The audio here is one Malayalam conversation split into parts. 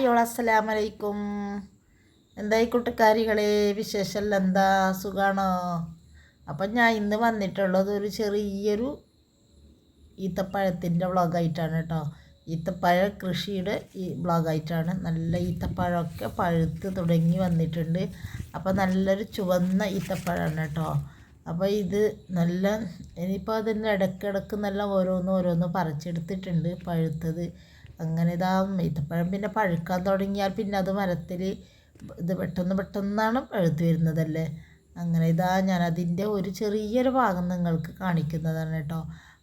ഹായ് ഓൾ അസ്സലാമലൈക്കും എന്തായി കൂട്ടുകാരികളെ വിശേഷമല്ല എന്താ സുഖാണോ? അപ്പം ഞാൻ ഇന്ന് വന്നിട്ടുള്ളത് ഒരു ചെറിയൊരു ഈത്തപ്പഴത്തിന്റെ വ്ളോഗായിട്ടാണ് കേട്ടോ. ഈത്തപ്പഴ കൃഷിയുടെ ഈ വ്ളോഗായിട്ടാണ്. നല്ല ഈത്തപ്പഴമൊക്കെ പഴുത്ത് തുടങ്ങി വന്നിട്ടുണ്ട്. അപ്പോൾ നല്ലൊരു ചുവന്ന ഈത്തപ്പഴമാണ് കേട്ടോ. അപ്പോൾ ഇത് നല്ല ഇനിയിപ്പോൾ അതിന്റെ ഇടയ്ക്കിടയ്ക്ക് നല്ല ഓരോന്ന് ഓരോന്ന് പറിച്ചെടുത്തിട്ടുണ്ട് പഴുത്തത്. അങ്ങനെ ഇതാ ഈത്തപ്പഴം പിന്നെ പഴുക്കാൻ തുടങ്ങിയാൽ പിന്നെ അത് മരത്തിൽ ഇത് പെട്ടെന്ന് പെട്ടെന്നാണ് പഴുത്ത് വരുന്നതല്ലേ? അങ്ങനെ ഇതാ ഞാൻ അതിന്റെ ഒരു ചെറിയൊരു ഭാഗം നിങ്ങൾക്ക് കാണിക്കുന്നതാണ് കേട്ടോ.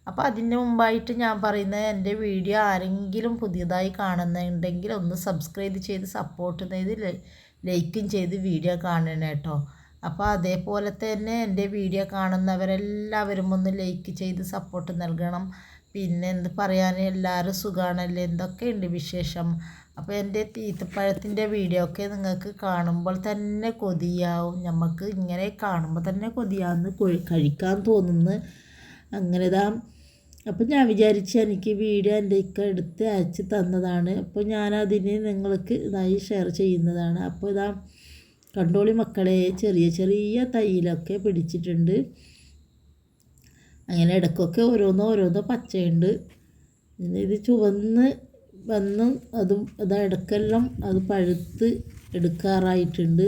അപ്പോൾ അതിന് മുമ്പായിട്ട് ഞാൻ പറയുന്നത് എന്റെ വീഡിയോ ആരെങ്കിലും പുതിയതായി കാണുന്നുണ്ടെങ്കിൽ ഒന്ന് സബ്സ്ക്രൈബ് ചെയ്ത് സപ്പോർട്ട് ചെയ്ത് ലൈക്കും ചെയ്ത് വീഡിയോ കാണണം കേട്ടോ. അപ്പോൾ അതേപോലെ തന്നെ എന്റെ വീഡിയോ കാണുന്നവരെല്ലാവരും ഒന്ന് ലൈക്ക് ചെയ്ത് സപ്പോർട്ട് നൽകണം. പിന്നെ എന്ത് പറയാൻ എല്ലാവരും സുഖമാണല്ലേ എന്തൊക്കെയുണ്ട് വിശേഷം? അപ്പോൾ എന്റെ തീത്തപ്പഴത്തിന്റെ വീഡിയോ ഒക്കെ നിങ്ങൾക്ക് കാണുമ്പോൾ തന്നെ കൊതിയാവും. നമുക്ക് ഇങ്ങനെ കാണുമ്പോൾ തന്നെ കൊതിയാവുന്ന കഴിക്കാൻ തോന്നുന്നു. അങ്ങനെ താ അപ്പോൾ ഞാൻ വിചാരിച്ച് എനിക്ക് വീഡിയോ എന്റെ ഇക്ക എടുത്ത് അയച്ച് തന്നതാണ്. അപ്പോൾ ഞാനതിന് നിങ്ങൾക്ക് ഇതായി ഷെയർ ചെയ്യുന്നതാണ്. അപ്പോൾ ഇതാ കണ്ടോളി മക്കളെ ചെറിയ ചെറിയ തൈയിലൊക്കെ പിടിച്ചിട്ടുണ്ട്. അങ്ങനെ ഇടയ്ക്കൊക്കെ ഓരോന്നോ ഓരോന്നോ പച്ചയുണ്ട്. ഇത് ചുവന്ന് വന്ന് അതും അത് ഇടയ്ക്കെല്ലാം അത് പഴുത്ത് എടുക്കാറായിട്ടുണ്ട്.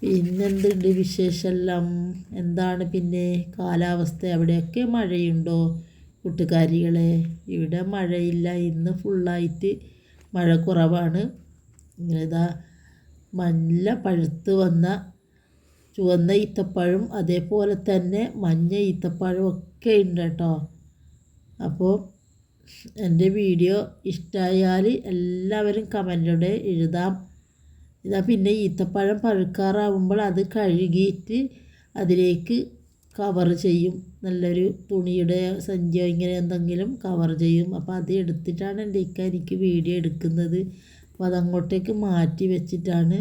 പിന്നെന്തുണ്ട് വിശേഷമെല്ലാം എന്താണ് പിന്നെ കാലാവസ്ഥ? അവിടെയൊക്കെ മഴയുണ്ടോ കൂട്ടുകാരികളെ? ഇവിടെ മഴയില്ല. ഇന്ന് ഫുള്ളായിട്ട് മഴ കുറവാണ്. ഇങ്ങനെ ഇതാ നല്ല പഴുത്ത് വന്ന ചുവന്ന ഈത്തപ്പഴം അതേപോലെ തന്നെ മഞ്ഞ ഈത്തപ്പഴം ഒക്കെ ഉണ്ട് കേട്ടോ. അപ്പോൾ എന്റെ വീഡിയോ ഇഷ്ടമായാൽ എല്ലാവരും കമന്റിലൂടെ എഴുതാം. ഇതാ പിന്നെ ഈത്തപ്പഴം പഴുക്കാറാവുമ്പോൾ അത് കഴുകിയിട്ട് അതിലേക്ക് കവർ ചെയ്യും. നല്ലൊരു തുണിയുടെ സഞ്ചിയോ ഇങ്ങനെ എന്തെങ്കിലും കവർ ചെയ്യും. അപ്പോൾ അത് എടുത്തിട്ടാണ് എന്റെ ഇക്ക എനിക്ക് വീഡിയോ എടുക്കുന്നത്. അപ്പോൾ അതങ്ങോട്ടേക്ക് മാറ്റി വെച്ചിട്ടാണ്.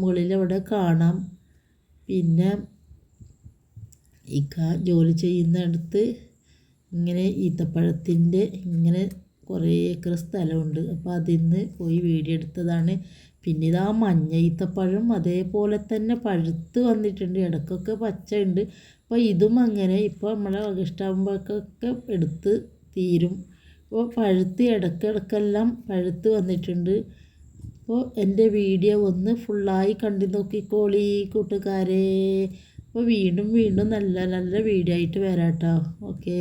മുകളിൽ അവിടെ കാണാം. പിന്നെ ഇക്ക ജോലി ചെയ്യുന്നിടത്ത് ഇങ്ങനെ ഈത്തപ്പഴത്തിന്റെ ഇങ്ങനെ കുറേ ഏക്കർ സ്ഥലമുണ്ട്. അപ്പോൾ അതിൽ നിന്ന് പോയി വീഡിയോ എടുത്തതാണ്. പിന്നെ ഇതാ മഞ്ഞ ഈത്തപ്പഴം അതേപോലെ തന്നെ പഴുത്ത് വന്നിട്ടുണ്ട്. ഇടയ്ക്കൊക്കെ ഉണ്ട് അപ്പോൾ ഇതും അങ്ങനെ ഇപ്പോൾ നമ്മളെ ഇഷ്ടമാകുമ്പോഴൊക്കെ എടുത്ത് തീരും. അപ്പോൾ പഴുത്ത് ഇടയ്ക്കിടയ്ക്കെല്ലാം പഴുത്ത് വന്നിട്ടുണ്ട്. അപ്പോൾ എന്റെ വീഡിയോ ഒന്ന് ഫുള്ളായി കണ്ടു നോക്കിക്കോളി കൂട്ടുകാരെ. അപ്പോൾ വീണ്ടും വീണ്ടും നല്ല നല്ല വീഡിയോ ആയിട്ട് വരാം കേട്ടോ ഓക്കേ.